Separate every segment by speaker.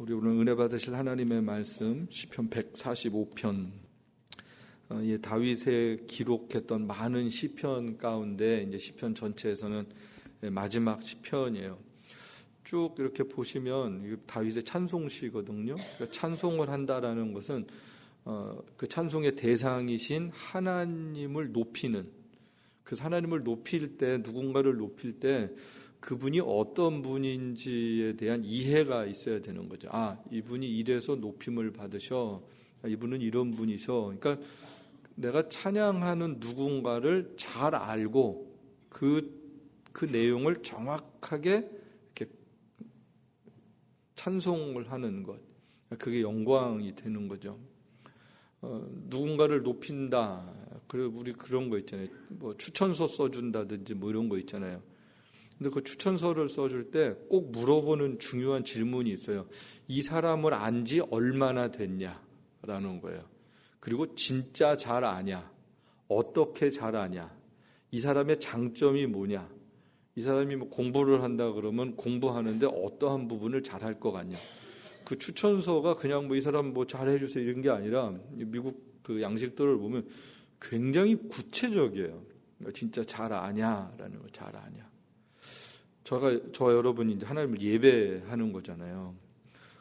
Speaker 1: 우리 오늘 은혜 받으실 하나님의 말씀 시편 145편 어, 예, 다윗의 기록했던 많은 시편 가운데 이제 시편 전체에서는 예, 마지막 시편이에요. 쭉 이렇게 보시면 다윗의 찬송시거든요. 그러니까 찬송을 한다라는 것은 어, 그 찬송의 대상이신 하나님을 높이는 그 하나님을 높일 때 누군가를 높일 때 그분이 어떤 분인지에 대한 이해가 있어야 되는 거죠. 아, 이분이 이래서 높임을 받으셔. 아, 이분은 이런 분이셔. 그러니까 내가 찬양하는 누군가를 잘 알고 그, 그 내용을 정확하게 이렇게 찬송을 하는 것. 그게 영광이 되는 거죠. 어, 누군가를 높인다. 그리고 우리 그런 거 있잖아요. 뭐 추천서 써준다든지 뭐 이런 거 있잖아요. 근데 그 추천서를 써줄 때 꼭 물어보는 중요한 질문이 있어요. 이 사람을 안 지 얼마나 됐냐라는 거예요. 그리고 진짜 잘 아냐? 어떻게 잘 아냐? 이 사람의 장점이 뭐냐? 이 사람이 뭐 공부를 한다 그러면 공부하는데 어떠한 부분을 잘할 것 같냐? 그 추천서가 그냥 뭐 이 사람 뭐 잘해주세요 이런 게 아니라 미국 그 양식들을 보면 굉장히 구체적이에요. 그러니까 진짜 잘 아냐라는 거, 잘 아냐. 저가 저 여러분이 이제 하나님을 예배하는 거잖아요.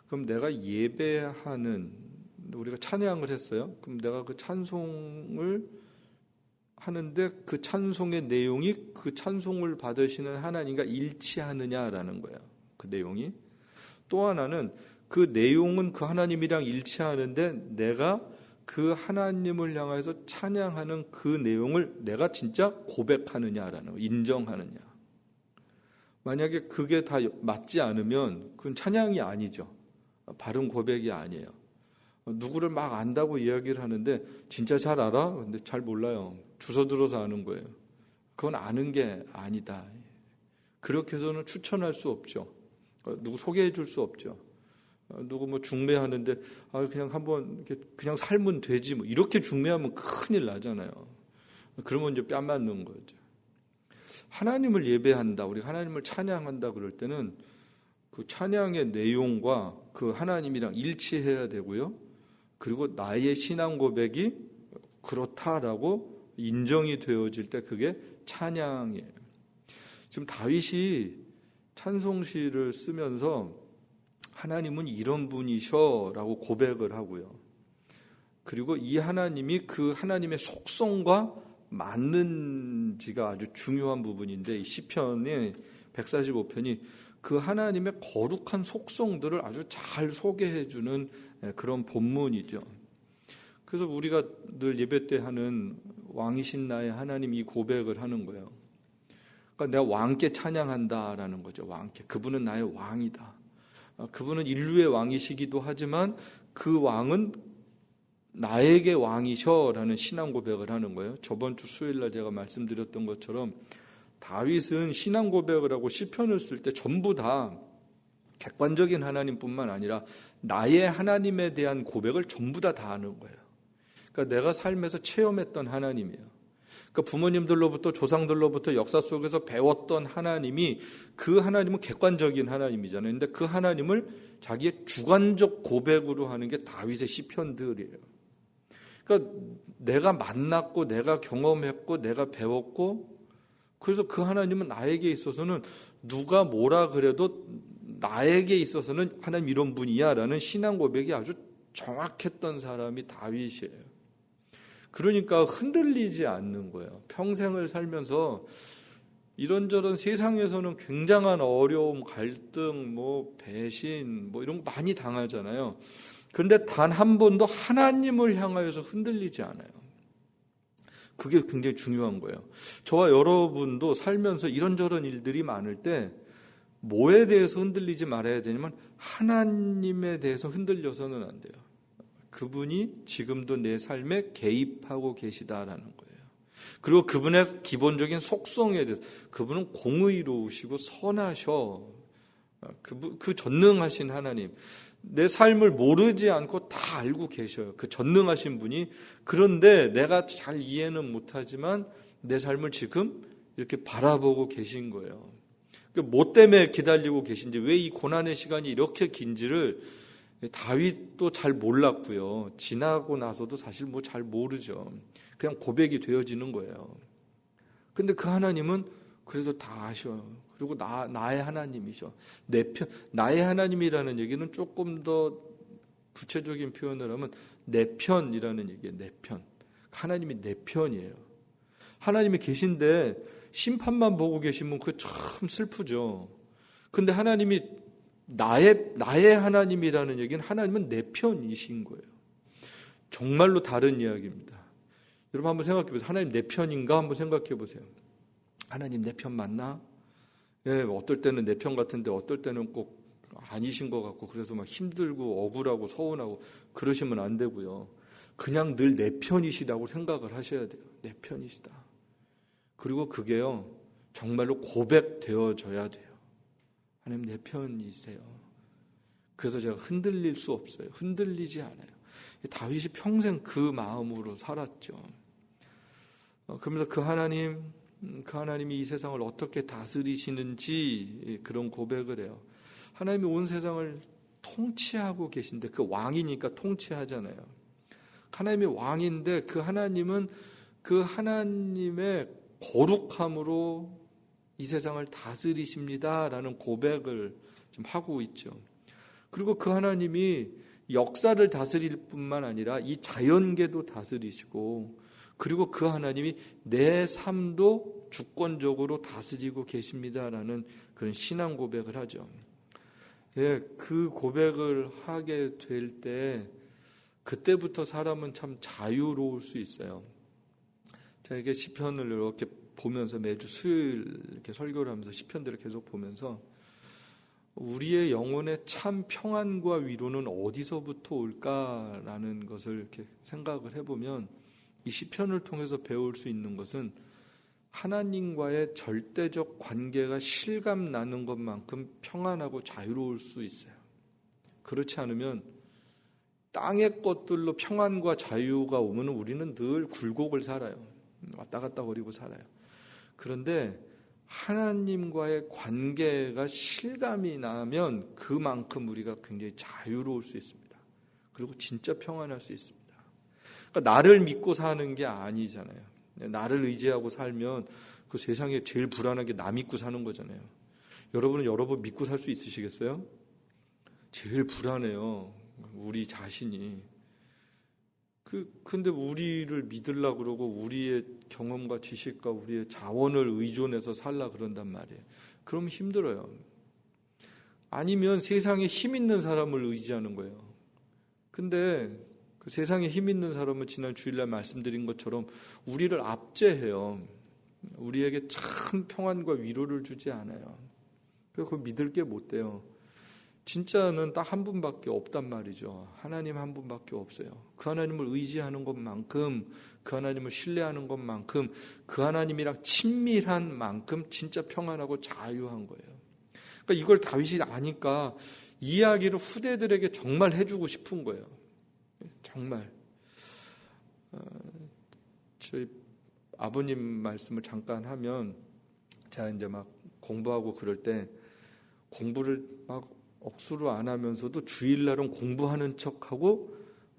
Speaker 1: 그럼 내가 예배하는 우리가 찬양을 했어요. 그럼 내가 그 찬송을 하는데 그 찬송의 내용이 그 찬송을 받으시는 하나님과 일치하느냐라는 거예요. 그 내용이 또 하나는 그 내용은 그 하나님이랑 일치하는데 내가 그 하나님을 향해서 찬양하는 그 내용을 내가 진짜 고백하느냐라는 거, 인정하느냐. 만약에 그게 다 맞지 않으면 그건 찬양이 아니죠. 바른 고백이 아니에요. 누구를 막 안다고 이야기를 하는데 진짜 잘 알아? 근데 잘 몰라요. 주워 들어서 아는 거예요. 그건 아는 게 아니다. 그렇게 해서는 추천할 수 없죠. 누구 소개해 줄 수 없죠. 누구 뭐 중매하는데 아 그냥 한번 그냥 살면 되지 뭐 이렇게 중매하면 큰일 나잖아요. 그러면 이제 뺨 맞는 거죠. 하나님을 예배한다, 우리 하나님을 찬양한다 그럴 때는 그 찬양의 내용과 그 하나님이랑 일치해야 되고요. 그리고 나의 신앙 고백이 그렇다라고 인정이 되어질 때 그게 찬양이에요. 지금 다윗이 찬송시를 쓰면서 하나님은 이런 분이셔라고 고백을 하고요. 그리고 이 하나님이 그 하나님의 속성과 맞는지가 아주 중요한 부분인데 이 시편의 145편이 그 하나님의 거룩한 속성들을 아주 잘 소개해 주는 예, 그런 본문이죠. 그래서 우리가 늘 예배 때 하는 왕이신 나의 하나님 이 고백을 하는 거예요. 그러니까 내가 왕께 찬양한다라는 거죠. 왕께 그분은 나의 왕이다. 아, 그분은 인류의 왕이시기도 하지만 그 왕은 나에게 왕이셔라는 신앙 고백을 하는 거예요. 저번 주 수요일 날 제가 말씀드렸던 것처럼 다윗은 신앙 고백을 하고 시편을 쓸 때 전부 다 객관적인 하나님뿐만 아니라 나의 하나님에 대한 고백을 전부 다 다 하는 거예요. 그러니까 내가 삶에서 체험했던 하나님이에요. 그러니까 부모님들로부터 조상들로부터 역사 속에서 배웠던 하나님이 그 하나님은 객관적인 하나님이잖아요. 근데 그 하나님을 자기의 주관적 고백으로 하는 게 다윗의 시편들이에요. 그러니까 내가 만났고 내가 경험했고 내가 배웠고 그래서 그 하나님은 나에게 있어서는 누가 뭐라 그래도 나에게 있어서는 하나님 이런 분이야라는 신앙 고백이 아주 정확했던 사람이 다윗이에요. 그러니까 흔들리지 않는 거예요. 평생을 살면서 이런저런 세상에서는 굉장한 어려움, 갈등, 뭐 배신, 뭐 이런 거 많이 당하잖아요. 그런데 단 한 번도 하나님을 향하여서 흔들리지 않아요. 그게 굉장히 중요한 거예요. 저와 여러분도 살면서 이런저런 일들이 많을 때 뭐에 대해서 흔들리지 말아야 되냐면 하나님에 대해서 흔들려서는 안 돼요. 그분이 지금도 내 삶에 개입하고 계시다라는 거예요. 그리고 그분의 기본적인 속성에 대해서 그분은 공의로우시고 선하셔. 그, 그 전능하신 하나님. 내 삶을 모르지 않고 다 알고 계셔요. 그 전능하신 분이. 그런데 내가 잘 이해는 못하지만 내 삶을 지금 이렇게 바라보고 계신 거예요. 그뭐 때문에 기다리고 계신지, 왜 이 고난의 시간이 이렇게 긴지를 다윗도 잘 몰랐고요. 지나고 나서도 사실 뭐 잘 모르죠. 그냥 고백이 되어지는 거예요. 근데 그 하나님은 그래도 다 아셔. 그리고 나, 나의 하나님이셔. 내 편, 나의 하나님이라는 얘기는 조금 더 구체적인 표현을 하면 내 편이라는 얘기예요. 내 편. 하나님이 내 편이에요. 하나님이 계신데 심판만 보고 계시면 그 참 슬프죠. 근데 하나님이 나의 나의 하나님이라는 얘기는 하나님은 내 편이신 거예요. 정말로 다른 이야기입니다. 여러분 한번 생각해 보세요. 하나님 내 편인가 한번 생각해 보세요. 하나님 내 편 맞나? 예, 어떨 때는 내 편 같은데 어떨 때는 꼭 아니신 것 같고 그래서 막 힘들고 억울하고 서운하고 그러시면 안 되고요. 그냥 늘 내 편이시라고 생각을 하셔야 돼요. 내 편이시다. 그리고 그게요. 정말로 고백되어져야 돼요. 하나님 내 편이세요. 그래서 제가 흔들릴 수 없어요. 흔들리지 않아요. 다윗이 평생 그 마음으로 살았죠. 어, 그러면서 그 하나님, 음, 그 하나님이 이 세상을 어떻게 다스리시는지 그런 고백을 해요. 하나님이 온 세상을 통치하고 계신데 그 왕이니까 통치하잖아요. 하나님이 왕인데 그 하나님은 그 하나님의 거룩함으로 이 세상을 다스리십니다라는 고백을 좀 하고 있죠. 그리고 그 하나님이 역사를 다스릴 뿐만 아니라 이 자연계도 다스리시고 그리고 그 하나님이 내 삶도 주권적으로 다스리고 계십니다라는 그런 신앙 고백을 하죠. 예, 그 고백을 하게 될 때 그때부터 사람은 참 자유로울 수 있어요. 제가 이게 시편을 이렇게 보면서 매주 수요일 이렇게 설교를 하면서 시편들을 계속 보면서 우리의 영혼의 참 평안과 위로는 어디서부터 올까라는 것을 이렇게 생각을 해보면 이 시편을 통해서 배울 수 있는 것은 하나님과의 절대적 관계가 실감 나는 것만큼 평안하고 자유로울 수 있어요. 그렇지 않으면 땅의 것들로 평안과 자유가 오면 우리는 늘 굴곡을 살아요. 왔다 갔다 거리고 살아요. 그런데 하나님과의 관계가 실감이 나면 그만큼 우리가 굉장히 자유로울 수 있습니다. 그리고 진짜 평안할 수 있습니다. 그러니까 나를 믿고 사는 게 아니잖아요. 나를 의지하고 살면 그 세상에 제일 불안한 게 나 믿고 사는 거잖아요. 여러분은 여러분 믿고 살 수 있으시겠어요? 제일 불안해요. 우리 자신이. 그, 근데 우리를 믿으려 그러고 우리의 경험과 지식과 우리의 자원을 의존해서 살라 그런단 말이에요. 그럼 힘들어요. 아니면 세상에 힘 있는 사람을 의지하는 거예요. 근데 그 세상에 힘 있는 사람은 지난 주일날 말씀드린 것처럼 우리를 압제해요. 우리에게 참 평안과 위로를 주지 않아요. 그래서 그 믿을 게 못 돼요. 진짜는 딱 한 분밖에 없단 말이죠. 하나님 한 분밖에 없어요. 그 하나님을 의지하는 것만큼, 그 하나님을 신뢰하는 것만큼, 그 하나님이랑 친밀한 만큼 진짜 평안하고 자유한 거예요. 그러니까 이걸 다윗이 아니까 이야기를 후대들에게 정말 해주고 싶은 거예요. 정말. 어, 저희 아버님 말씀을 잠깐 하면 제가 이제 막 공부하고 그럴 때 공부를 막 억수로 안 하면서도 주일날은 공부하는 척하고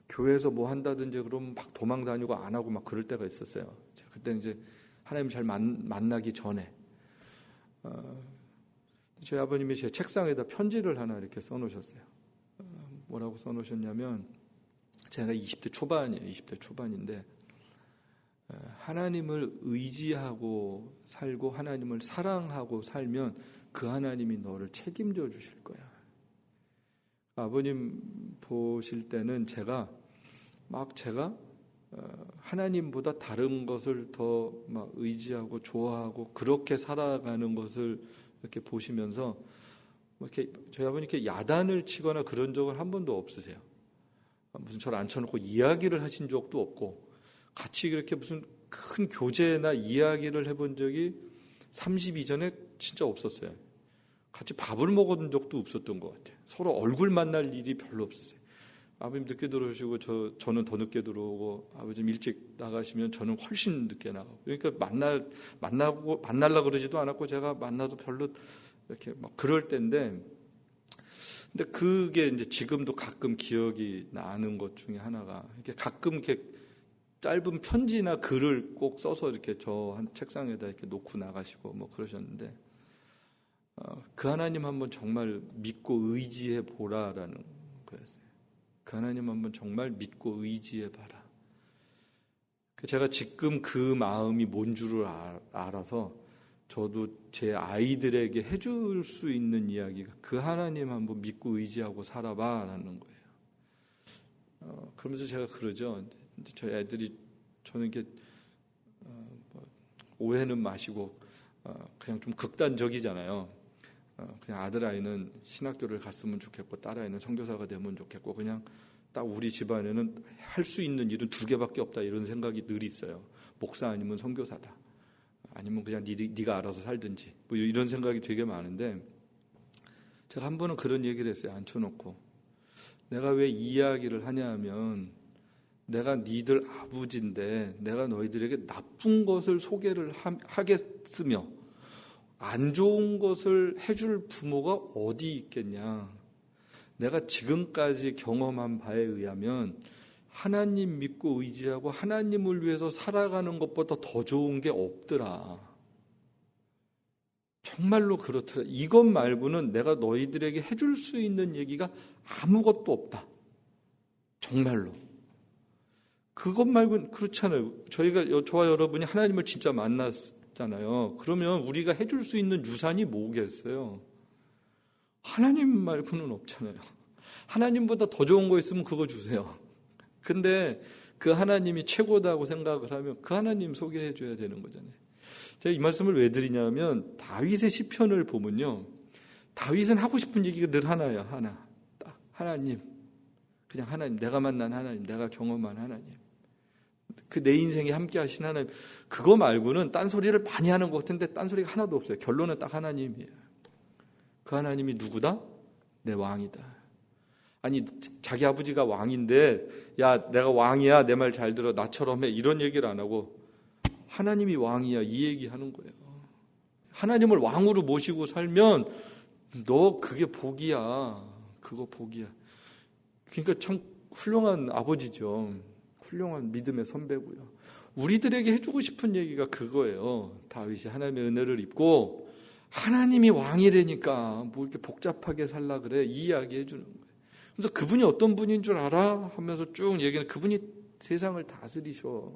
Speaker 1: 교회에서 뭐 한다든지 그러면 막 도망 다니고 안 하고 막 그럴 때가 있었어요. 그때 이제 하나님 잘 만, 만나기 전에 어, 저희 아버님이 제 책상에다 편지를 하나 이렇게 써놓으셨어요. 어, 뭐라고 써놓으셨냐면 제가 20대 초반이에요. 20대 초반인데 어, 하나님을 의지하고 살고 하나님을 사랑하고 살면 그 하나님이 너를 책임져 주실 거야. 아버님 보실 때는 제가 막 제가 어, 하나님보다 다른 것을 더 막 의지하고 좋아하고 그렇게 살아가는 것을 이렇게 보시면서 뭐 이렇게 저희 아버님 이렇게 야단을 치거나 그런 적은 한 번도 없으세요. 무슨 저를 앉혀놓고 이야기를 하신 적도 없고 같이 그렇게 무슨 큰 교제나 이야기를 해본 적이 30 이전에 진짜 없었어요. 같이 밥을 먹은 적도 없었던 것 같아요. 서로 얼굴 만날 일이 별로 없었어요. 아버님 늦게 들어오시고 저 저는 더 늦게 들어오고 아버님 일찍 나가시면 저는 훨씬 늦게 나가고 그러니까 만날 만나고 만날라 그러지도 않았고 제가 만나도 별로 이렇게 막 그럴 때인데 근데 그게 이제 지금도 가끔 기억이 나는 것 중에 하나가 이렇게 가끔 이렇게 짧은 편지나 글을 꼭 써서 이렇게 저 한 책상에다 이렇게 놓고 나가시고 뭐 그러셨는데 어, 그 하나님 한번 정말 믿고 의지해 보라라는 거였어요. 그 하나님 한번 정말 믿고 의지해 봐라. 그 제가 지금 그 마음이 뭔 줄을 알아서 저도 제 아이들에게 해줄 수 있는 이야기가 그 하나님 한번 믿고 의지하고 살아봐라는 거예요. 어, 그러면서 제가 그러죠. 저희 애들이 저는 이렇게 어, 뭐 오해는 마시고 어, 그냥 좀 극단적이잖아요. 어, 그냥 아들 아이는 신학교를 갔으면 좋겠고 딸 아이는 선교사가 되면 좋겠고 그냥 딱 우리 집안에는 할 수 있는 일은 두 개밖에 없다 이런 생각이 늘 있어요. 목사 아니면 선교사다. 아니면 그냥 니, 네가 알아서 살든지 뭐 이런 생각이 되게 많은데 제가 한 번은 그런 얘기를 했어요. 앉혀놓고 내가 왜이 이야기를 하냐 하면 내가 니들 아버지인데 내가 너희들에게 나쁜 것을 소개를 하겠으며 안 좋은 것을 해줄 부모가 어디 있겠냐. 내가 지금까지 경험한 바에 의하면 하나님 믿고 의지하고 하나님을 위해서 살아가는 것보다 더 좋은 게 없더라. 정말로 그렇더라. 이것 말고는 내가 너희들에게 해줄 수 있는 얘기가 아무것도 없다. 정말로. 그것 말고는 그렇잖아요. 저희가 저와 여러분이 하나님을 진짜 만났잖아요. 그러면 우리가 해줄 수 있는 유산이 뭐겠어요? 하나님 말고는 없잖아요. 하나님보다 더 좋은 거 있으면 그거 주세요. 근데 그 하나님이 최고다고 생각을 하면 그 하나님 소개해 줘야 되는 거잖아요. 제가 이 말씀을 왜 드리냐면 다윗의 시편을 보면요. 다윗은 하고 싶은 얘기가 늘 하나야, 하나. 딱 하나님. 그냥 하나님, 내가 만난 하나님, 내가 경험한 하나님. 그 내 인생에 함께 하신 하나님. 그거 말고는 딴 소리를 많이 하는 것 같은데 딴 소리가 하나도 없어요. 결론은 딱 하나님이에요. 그 하나님이 누구다? 내 왕이다. 아니 자기 아버지가 왕인데 야 내가 왕이야 내 말 잘 들어 나처럼 해 이런 얘기를 안 하고 하나님이 왕이야 이 얘기하는 거예요. 하나님을 왕으로 모시고 살면 너 그게 복이야. 그거 복이야. 그러니까 참 훌륭한 아버지죠. 훌륭한 믿음의 선배고요. 우리들에게 해주고 싶은 얘기가 그거예요. 다윗이 하나님의 은혜를 입고 하나님이 왕이래니까 뭐 이렇게 복잡하게 살라 그래 이 이야기 해 주는 거예요. 그래서 그분이 어떤 분인 줄 알아? 하면서 쭉 얘기는 그분이 세상을 다스리셔.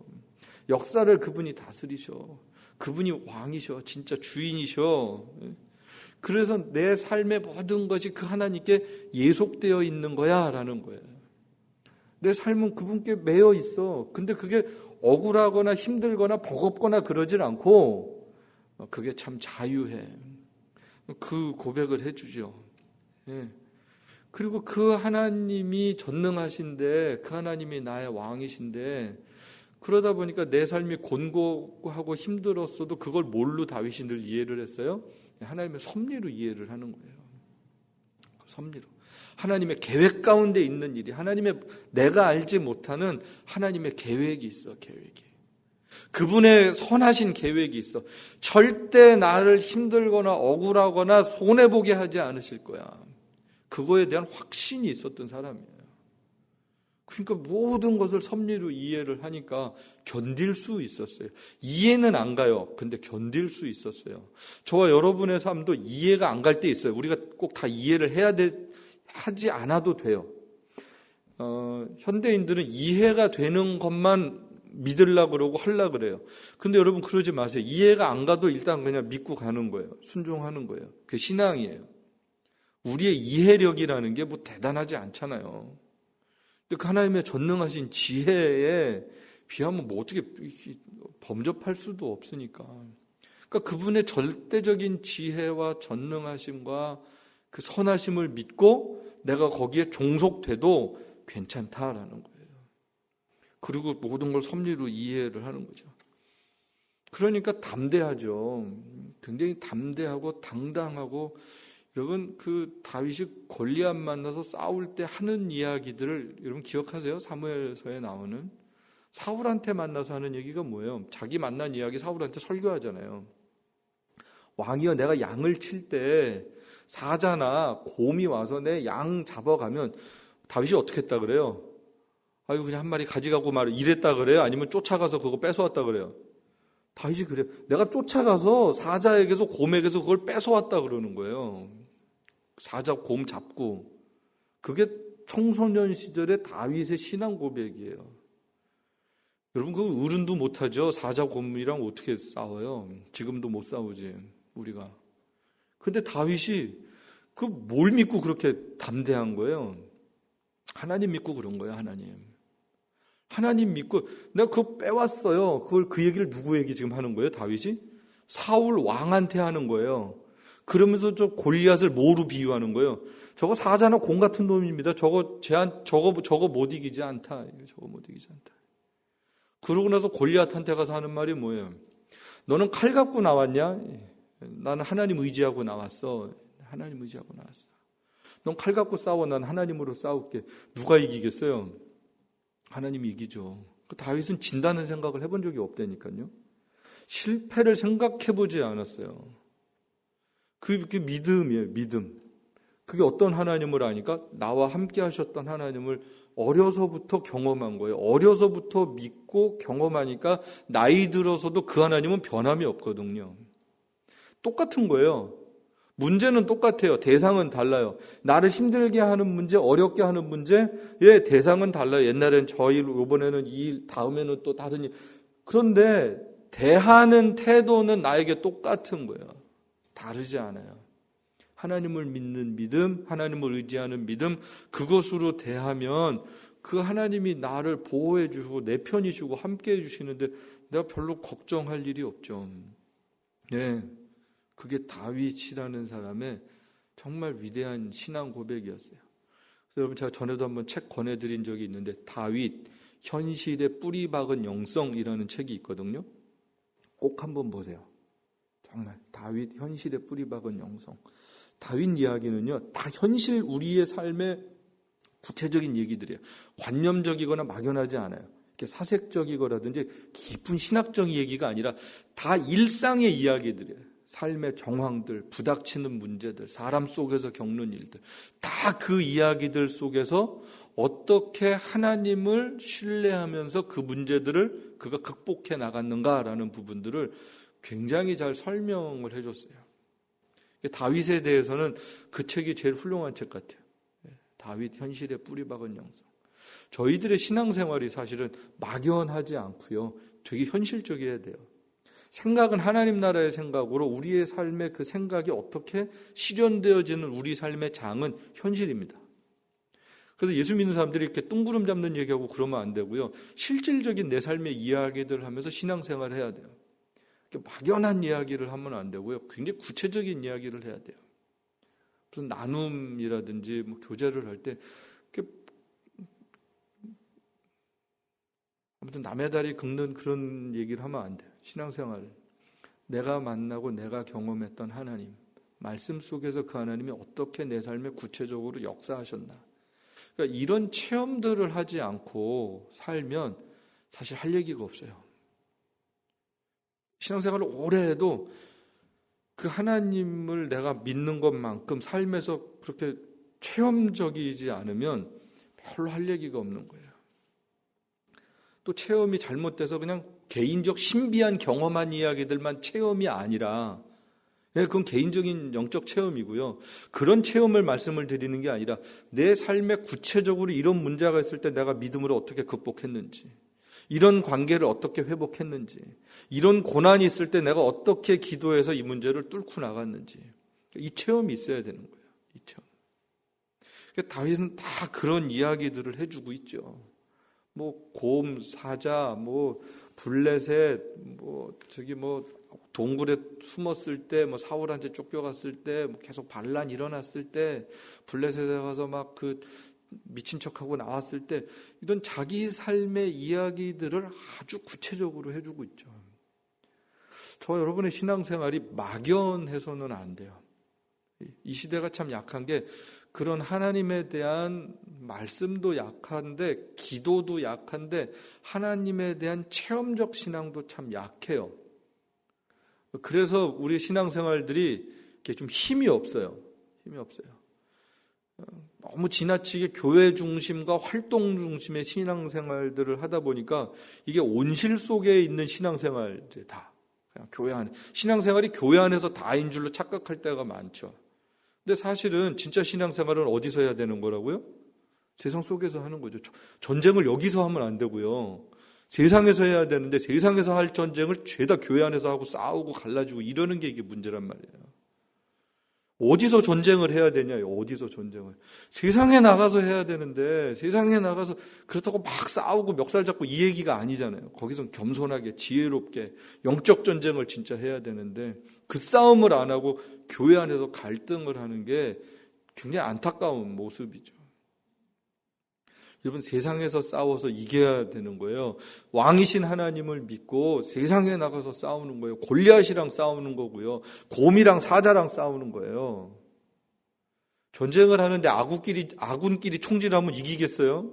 Speaker 1: 역사를 그분이 다스리셔. 그분이 왕이셔. 진짜 주인이셔. 그래서 내 삶의 모든 것이 그 하나님께 예속되어 있는 거야. 라는 거예요. 내 삶은 그분께 매여 있어. 근데 그게 억울하거나 힘들거나 버겁거나 그러질 않고 그게 참 자유해. 그 고백을 해주죠. 예. 그리고 그 하나님이 전능하신데 그 하나님이 나의 왕이신데 그러다 보니까 내 삶이 곤고하고 힘들었어도 그걸 뭘로 다윗이 늘 이해를 했어요? 하나님의 섭리로 이해를 하는 거예요. 그 섭리로. 하나님의 계획 가운데 있는 일이 하나님의 내가 알지 못하는 하나님의 계획이 있어, 계획이. 그분의 선하신 계획이 있어. 절대 나를 힘들거나 억울하거나 손해 보게 하지 않으실 거야. 그거에 대한 확신이 있었던 사람이에요. 그러니까 모든 것을 섭리로 이해를 하니까 견딜 수 있었어요. 이해는 안 가요. 근데 견딜 수 있었어요. 저와 여러분의 삶도 이해가 안 갈 때 있어요. 우리가 꼭 다 이해를 해야 돼, 하지 않아도 돼요. 어, 현대인들은 이해가 되는 것만 믿으려 그러고 하려 그래요. 근데 여러분 그러지 마세요. 이해가 안 가도 일단 그냥 믿고 가는 거예요. 순종하는 거예요. 그 신앙이에요. 우리의 이해력이라는 게 뭐 대단하지 않잖아요. 근데 그 하나님의 전능하신 지혜에 비하면 뭐 어떻게 범접할 수도 없으니까. 그러니까 그분의 절대적인 지혜와 전능하심과 그 선하심을 믿고 내가 거기에 종속돼도 괜찮다라는 거예요. 그리고 모든 걸 섭리로 이해를 하는 거죠. 그러니까 담대하죠. 굉장히 담대하고 당당하고 여러분 그 다윗이 골리앗 만나서 싸울 때 하는 이야기들을 여러분 기억하세요? 사무엘서에 나오는 사울한테 만나서 하는 얘기가 뭐예요? 자기 만난 이야기 사울한테 설교하잖아요. 왕이여 내가 양을 칠 때 사자나 곰이 와서 내 양 잡아가면 다윗이 어떻게 했다 그래요? 아유 그냥 한 마리 가져가고 말 이랬다 그래요? 아니면 쫓아가서 그거 뺏어왔다 그래요? 다윗이 그래요. 내가 쫓아가서 사자에게서 곰에게서 그걸 뺏어왔다 그러는 거예요. 사자 곰 잡고 그게 청소년 시절의 다윗의 신앙 고백이에요. 여러분 그 어른도 못하죠. 사자 곰이랑 어떻게 싸워요? 지금도 못 싸우지 우리가. 근데 다윗이 그 뭘 믿고 그렇게 담대한 거예요? 하나님 믿고 그런 거예요, 하나님. 하나님 믿고 내가 그거 빼왔어요. 그걸 그 얘기를 누구에게 지금 하는 거예요, 다윗이? 사울 왕한테 하는 거예요. 그러면서 저 골리앗을 뭐로 비유하는 거예요? 저거 사자나 공 같은 놈입니다. 저거 제한 저거 저거 못 이기지 않다. 저거 못 이기지 않다. 그러고 나서 골리앗한테 가서 하는 말이 뭐예요? 너는 칼 갖고 나왔냐? 나는 하나님 의지하고 나왔어. 하나님 의지하고 나왔어. 넌 칼 갖고 싸워. 난 하나님으로 싸울게. 누가 이기겠어요? 하나님이 이기죠. 그 다윗은 진다는 생각을 해본 적이 없다니까요. 실패를 생각해 보지 않았어요. 그게 믿음이에요, 믿음. 그게 어떤 하나님을 아니까 나와 함께 하셨던 하나님을 어려서부터 경험한 거예요. 어려서부터 믿고 경험하니까 나이 들어서도 그 하나님은 변함이 없거든요. 똑같은 거예요. 문제는 똑같아요. 대상은 달라요. 나를 힘들게 하는 문제, 어렵게 하는 문제, 예, 대상은 달라요. 옛날엔 저 일, 이번에는 이 일, 다음에는 또 다른 일. 그런데 대하는 태도는 나에게 똑같은 거예요. 다르지 않아요. 하나님을 믿는 믿음, 하나님을 의지하는 믿음, 그것으로 대하면 그 하나님이 나를 보호해 주시고 내 편이 주고 함께 해 주시는데 내가 별로 걱정할 일이 없죠. 예. 그게 다윗이라는 사람의 정말 위대한 신앙 고백이었어요. 여러분 제가 전에도 한번 책 권해 드린 적이 있는데 다윗 현실의 뿌리 박은 영성이라는 책이 있거든요. 꼭 한번 보세요. 정말 다윗 현실의 뿌리 박은 영성. 다윗 이야기는요 다 현실 우리의 삶의 구체적인 얘기들이에요. 관념적이거나 막연하지 않아요. 사색적이거라든지 깊은 신학적 얘기가 아니라 다 일상의 이야기들이에요. 삶의 정황들, 부닥치는 문제들, 사람 속에서 겪는 일들, 다 그 이야기들 속에서 어떻게 하나님을 신뢰하면서 그 문제들을 그가 극복해 나갔는가라는 부분들을 굉장히 잘 설명을 해줬어요. 다윗에 대해서는 그 책이 제일 훌륭한 책 같아요. 예, 다윗 현실의 뿌리 박은 영성. 저희들의 신앙생활이 사실은 막연하지 않고요. 되게 현실적이어야 돼요. 생각은 하나님 나라의 생각으로 우리의 삶의 그 생각이 어떻게 실현되어지는 우리 삶의 장은 현실입니다. 그래서 예수 믿는 사람들이 이렇게 뚱구름 잡는 얘기하고 그러면 안 되고요. 실질적인 내 삶의 이야기들을 하면서 신앙생활을 해야 돼요. 막연한 이야기를 하면 안 되고요. 굉장히 구체적인 이야기를 해야 돼요. 무슨 나눔이라든지 뭐 교제를 할 때 아무튼 남의 다리 긁는 그런 얘기를 하면 안 돼요. 신앙생활. 내가 만나고 내가 경험했던 하나님. 말씀 속에서 그 하나님이 어떻게 내 삶에 구체적으로 역사하셨나. 그러니까 이런 체험들을 하지 않고 살면 사실 할 얘기가 없어요. 신앙생활을 오래 해도 그 하나님을 내가 믿는 것만큼 삶에서 그렇게 체험적이지 않으면 별로 할 얘기가 없는 거예요. 또 체험이 잘못돼서 그냥 개인적 신비한 경험한 이야기들만 체험이 아니라 예, 그건 개인적인 영적 체험이고요. 그런 체험을 말씀을 드리는 게 아니라 내 삶에 구체적으로 이런 문제가 있을 때 내가 믿음으로 어떻게 극복했는지, 이런 관계를 어떻게 회복했는지, 이런 고난이 있을 때 내가 어떻게 기도해서 이 문제를 뚫고 나갔는지, 이 체험이 있어야 되는 거예요. 이 체험. 그러니까 다윗은 다 그런 이야기들을 해주고 있죠. 뭐 곰, 사자, 뭐 블레셋, 뭐 저기 뭐 동굴에 숨었을 때, 뭐 사울한테 쫓겨갔을 때, 뭐 계속 반란 일어났을 때, 블레셋에 가서 막 그 미친 척하고 나왔을 때, 이런 자기 삶의 이야기들을 아주 구체적으로 해주고 있죠. 저 여러분의 신앙생활이 막연해서는 안 돼요. 이 시대가 참 약한 게 그런 하나님에 대한 말씀도 약한데 기도도 약한데 하나님에 대한 체험적 신앙도 참 약해요. 그래서 우리 신앙생활들이 좀 힘이 없어요. 힘이 없어요. 어, 너무 지나치게 교회 중심과 활동 중심의 신앙생활들을 하다 보니까 이게 온실 속에 있는 신앙생활 다 그냥 교회 안에 신앙생활이 교회 안에서 다인 줄로 착각할 때가 많죠. 근데 사실은 진짜 신앙생활은 어디서 해야 되는 거라고요? 세상 속에서 하는 거죠. 전쟁을 여기서 하면 안 되고요. 세상에서 해야 되는데 세상에서 할 전쟁을 죄다 교회 안에서 하고 싸우고 갈라지고 이러는 게 이게 문제란 말이에요. 어디서 전쟁을 해야 되냐? 어디서 전쟁을. 세상에 나가서 해야 되는데 세상에 나가서 그렇다고 막 싸우고 멱살 잡고 이 얘기가 아니잖아요. 거기서 겸손하게 지혜롭게 영적 전쟁을 진짜 해야 되는데 그 싸움을 안 하고 교회 안에서 갈등을 하는 게 굉장히 안타까운 모습이죠. 여러분 세상에서 싸워서 이겨야 되는 거예요. 왕이신 하나님을 믿고 세상에 나가서 싸우는 거예요. 골리앗이랑 싸우는 거고요. 곰이랑 사자랑 싸우는 거예요. 전쟁을 하는데 아군끼리 아군끼리 총질하면 이기겠어요?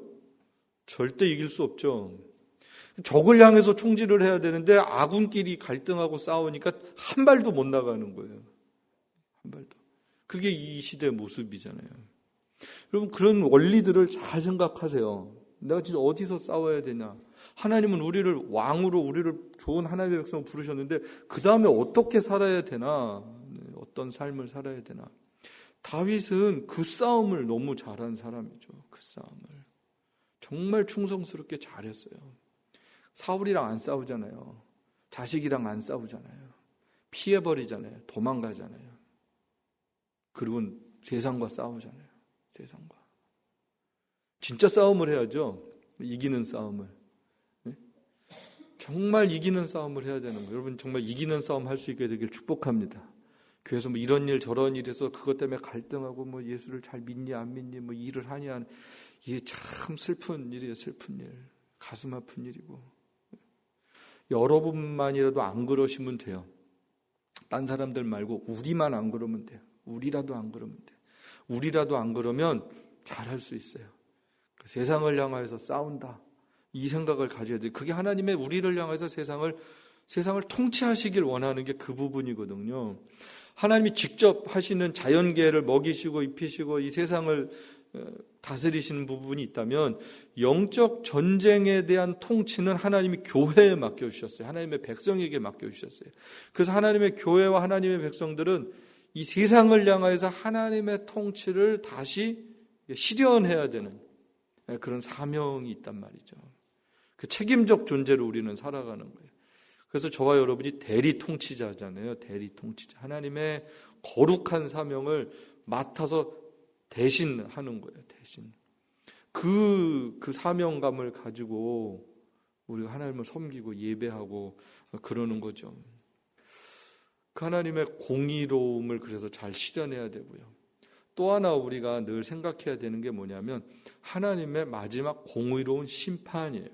Speaker 1: 절대 이길 수 없죠. 적을 향해서 총질을 해야 되는데 아군끼리 갈등하고 싸우니까 한 발도 못 나가는 거예요. 한 발도. 그게 이 시대의 모습이잖아요. 여러분 그런 원리들을 잘 생각하세요. 내가 진짜 어디서 싸워야 되냐? 하나님은 우리를 왕으로 우리를 좋은 하나님의 백성을 부르셨는데 그 다음에 어떻게 살아야 되나? 네, 어떤 삶을 살아야 되나? 다윗은 그 싸움을 너무 잘한 사람이죠. 그 싸움을 정말 충성스럽게 잘했어요. 사울이랑 안 싸우잖아요. 자식이랑 안 싸우잖아요. 피해버리잖아요. 도망가잖아요. 그리고 세상과 싸우잖아요. 세상과. 진짜 싸움을 해야죠. 이기는 싸움을. 네? 정말 이기는 싸움을 해야 되는 거예요. 여러분 정말 이기는 싸움 할 수 있게 되길 축복합니다. 그래서 뭐 이런 일 저런 일에서 그것 때문에 갈등하고 뭐 예수를 잘 믿니 안 믿니 뭐 일을 하니 안 이게 참 슬픈 일이에요. 슬픈 일. 가슴 아픈 일이고. 여러분만이라도 안 그러시면 돼요. 딴 사람들 말고 우리만 안 그러면 돼요. 우리라도 안 그러면 돼요. 우리라도 안 그러면 잘할 수 있어요. 그 세상을 향하여서 싸운다. 이 생각을 가져야 돼요. 그게 하나님의 우리를 향해서 세상을 세상을 통치하시길 원하는 게 그 부분이거든요. 하나님이 직접 하시는 자연계를 먹이시고 입히시고 이 세상을 어, 다스리시는 부분이 있다면 영적 전쟁에 대한 통치는 하나님이 교회에 맡겨 주셨어요. 하나님의 백성에게 맡겨 주셨어요. 그래서 하나님의 교회와 하나님의 백성들은 이 세상을 향하여서 하나님의 통치를 다시 실현해야 되는 그런 사명이 있단 말이죠. 그 책임적 존재로 우리는 살아가는 거예요. 그래서 저와 여러분이 대리 통치자잖아요. 대리 통치자. 하나님의 거룩한 사명을 맡아서 대신 하는 거예요. 대신. 그, 그 사명감을 가지고 우리가 하나님을 섬기고 예배하고 그러는 거죠. 그 하나님의 공의로움을 그래서 잘 실현해야 되고요. 또 하나 우리가 늘 생각해야 되는 게 뭐냐면 하나님의 마지막 공의로운 심판이에요.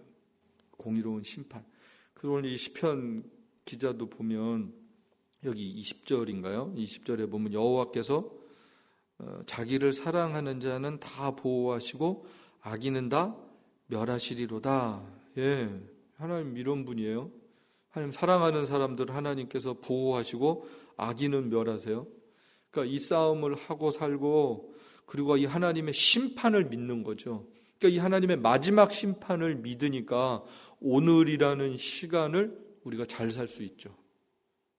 Speaker 1: 공의로운 심판. 그걸 이 시편 기자도 보면 여기 20절인가요? 20절에 보면 여호와께서 어, 자기를 사랑하는 자는 다 보호하시고 악인은 다 멸하시리로다. 예. 하나님 이런 분이에요. 하나님 사랑하는 사람들 하나님께서 보호하시고 악인은 멸하세요. 그러니까 이 싸움을 하고 살고 그리고 이 하나님의 심판을 믿는 거죠. 그러니까 이 하나님의 마지막 심판을 믿으니까 오늘이라는 시간을 우리가 잘 살 수 있죠.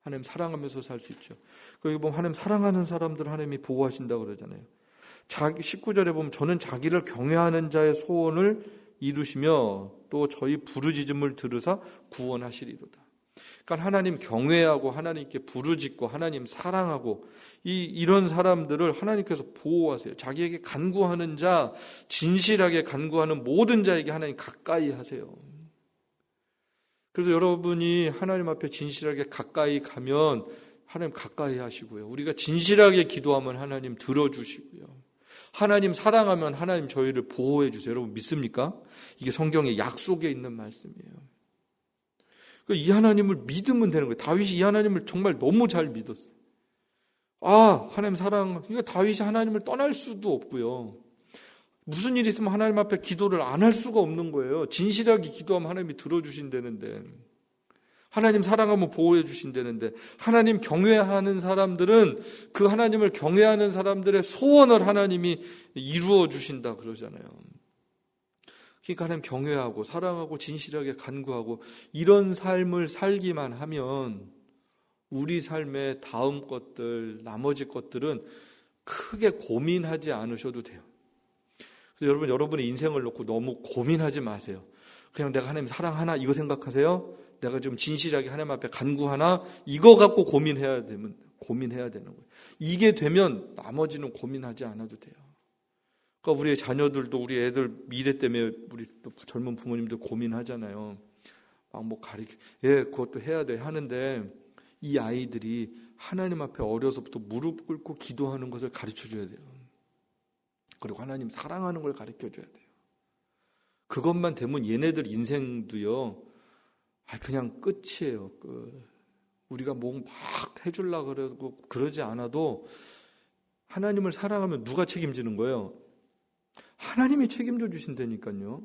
Speaker 1: 하나님 사랑하면서 살 수 있죠. 그리고 보면 하나님 사랑하는 사람들 하나님이 보호하신다 그러잖아요. 자기 19절에 보면 저는 자기를 경외하는 자의 소원을 이루시며 또 저희 부르짖음을 들으사 구원하시리로다. 그러니까 하나님 경외하고 하나님께 부르짖고 하나님 사랑하고 이 이런 사람들을 하나님께서 보호하세요. 자기에게 간구하는 자, 진실하게 간구하는 모든 자에게 하나님 가까이 하세요. 그래서 여러분이 하나님 앞에 진실하게 가까이 가면 하나님 가까이 하시고요. 우리가 진실하게 기도하면 하나님 들어주시고요. 하나님 사랑하면 하나님 저희를 보호해 주세요. 여러분 믿습니까? 이게 성경의 약속에 있는 말씀이에요. 그이 하나님을 믿으면 되는 거예요. 다윗이 이 하나님을 정말 너무 잘 믿었어요. 아, 하나님 사랑. 그러니까 다윗이 하나님을 떠날 수도 없고요. 무슨 일이 있으면 하나님 앞에 기도를 안 할 수가 없는 거예요. 진실하게 기도하면 하나님이 들어주신다는데. 하나님 사랑하면 보호해 주신다는데 하나님 경외하는 사람들은 그 하나님을 경외하는 사람들의 소원을 하나님이 이루어 주신다 그러잖아요. 그러니까 하나님 경외하고 사랑하고 진실하게 간구하고 이런 삶을 살기만 하면 우리 삶의 다음 것들, 나머지 것들은 크게 고민하지 않으셔도 돼요. 그래서 여러분, 여러분의 인생을 놓고 너무 고민하지 마세요. 그냥 내가 하나님 사랑하나 이거 생각하세요. 내가 좀 진실하게 하나님 앞에 간구하나 이거 갖고 고민해야 되면 고민해야 되는 거예요. 이게 되면 나머지는 고민하지 않아도 돼요. 그러니까 우리 자녀들도 우리 애들 미래 때문에 우리 또 젊은 부모님들 고민하잖아요. 막뭐 가르쳐 예 그것도 해야 돼 하는데 이 아이들이 하나님 앞에 어려서부터 무릎 꿇고 기도하는 것을 가르쳐 줘야 돼요. 그리고 하나님 사랑하는 걸 가르쳐 줘야 돼요. 그것만 되면 얘네들 인생도요. 아 그냥 끝이에요. 끝. 우리가 뭐 막 해줄라 그러고 그러지 않아도 하나님을 사랑하면 누가 책임지는 거예요? 하나님이 책임져 주신다니까요.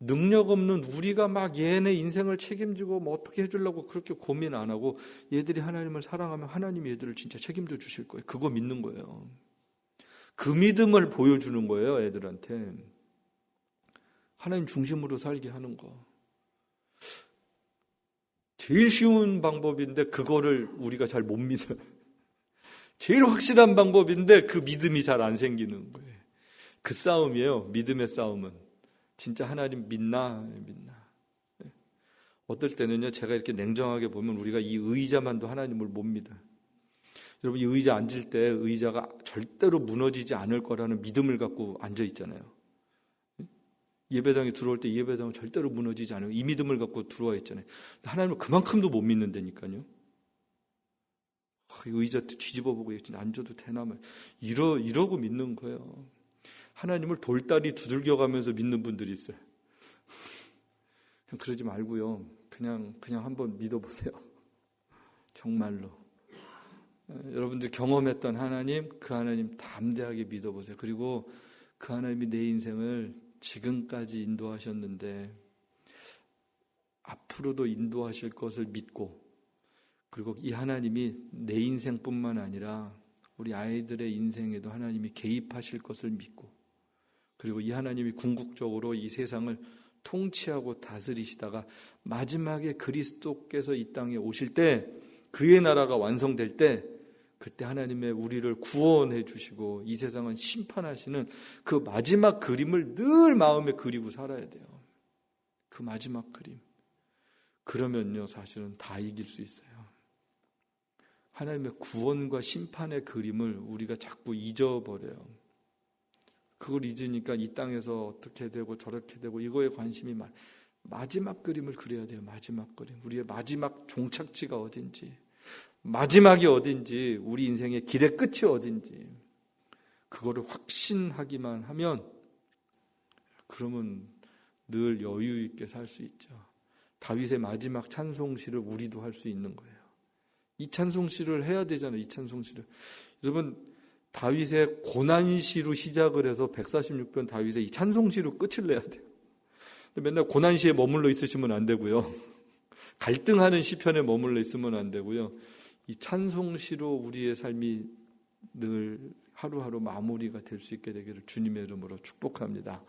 Speaker 1: 능력 없는 우리가 막 얘네 인생을 책임지고 뭐 어떻게 해주려고 그렇게 고민 안 하고 얘들이 하나님을 사랑하면 하나님이 얘들을 진짜 책임져 주실 거예요. 그거 믿는 거예요. 그 믿음을 보여주는 거예요, 애들한테. 하나님 중심으로 살게 하는 거. 제일 쉬운 방법인데 그거를 우리가 잘 못 믿어요. 제일 확실한 방법인데 그 믿음이 잘 안 생기는 거예요. 그 싸움이에요. 믿음의 싸움은. 진짜 하나님 믿나? 믿나? 어떨 때는요, 제가 이렇게 냉정하게 보면 우리가 이 의자만도 하나님을 못 믿어요. 여러분, 이 의자 앉을 때 의자가 절대로 무너지지 않을 거라는 믿음을 갖고 앉아 있잖아요. 예배당에 들어올 때 예배당은 절대로 무너지지 않아요. 이 믿음을 갖고 들어와 있잖아요. 하나님을 그만큼도 못 믿는다니까요. 의자 뒤집어 보고 앉아도 되나 말 이러 이러고 믿는 거예요. 하나님을 돌다리 두들겨 가면서 믿는 분들이 있어요. 그러지 말고요. 그냥 그냥 한번 믿어 보세요. 정말로. 여러분들 경험했던 하나님, 그 하나님 담대하게 믿어 보세요. 그리고 그 하나님이 내 인생을 지금까지 인도하셨는데 앞으로도 인도하실 것을 믿고 그리고 이 하나님이 내 인생뿐만 아니라 우리 아이들의 인생에도 하나님이 개입하실 것을 믿고 그리고 이 하나님이 궁극적으로 이 세상을 통치하고 다스리시다가 마지막에 그리스도께서 이 땅에 오실 때 그의 나라가 완성될 때 그때 하나님의 우리를 구원해 주시고 이 세상은 심판하시는 그 마지막 그림을 늘 마음에 그리고 살아야 돼요. 그 마지막 그림. 그러면요, 사실은 다 이길 수 있어요. 하나님의 구원과 심판의 그림을 우리가 자꾸 잊어버려요. 그걸 잊으니까 이 땅에서 어떻게 되고 저렇게 되고 이거에 관심이 많. 마지막 그림을 그려야 돼요. 마지막 그림. 우리의 마지막 종착지가 어딘지. 마지막이 어딘지, 우리 인생의 길의 끝이 어딘지, 그거를 확신하기만 하면, 그러면 늘 여유 있게 살 수 있죠. 다윗의 마지막 찬송시를 우리도 할 수 있는 거예요. 이 찬송시를 해야 되잖아요. 이 찬송시를. 여러분, 다윗의 고난시로 시작을 해서 146편 다윗의 이 찬송시로 끝을 내야 돼요. 맨날 고난시에 머물러 있으시면 안 되고요. 갈등하는 시편에 머물러 있으면 안 되고요. 이 찬송시로 우리의 삶이 늘 하루하루 마무리가 될 수 있게 되기를 주님의 이름으로 축복합니다.